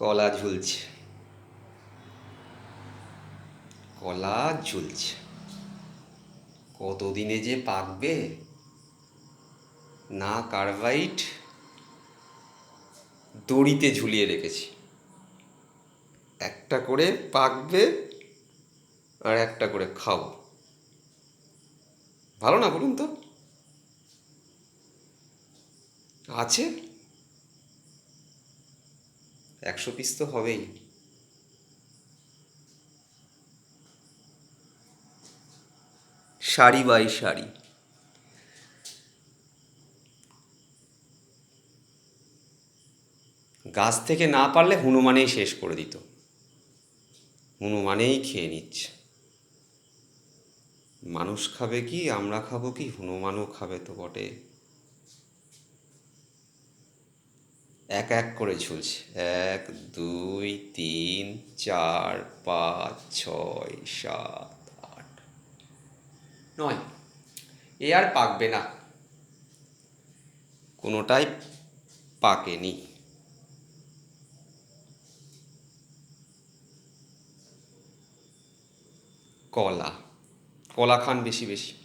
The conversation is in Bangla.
কলা ঝুলছে। কলা ঝুলছে। কতদিনে যে পাকবে, না কার্বাইড দড়িতে ঝুলিয়ে রেখেছি। একটা করে পাকবে আর একটা করে খাব। ভালো না বলুন তো? আছে? একশো পিস তো হবেই। সারি বাই সারি গাছ থেকে না পারলে হনুমানেই শেষ করে দিত। হনুমানেই খেয়ে নিচ্ছে। মানুষ খাবে কি, আমরা খাব কি? হনুমানও খাবে তো বটে। এক এক করে ঝুলছে। এক, দুই, তিন, চার, পাঁচ, ছয়, সাত, আট। নয়। এ আর পাকবে না। কোনোটাই পাকেনি। কলা। কলা খান বেশি বেশি।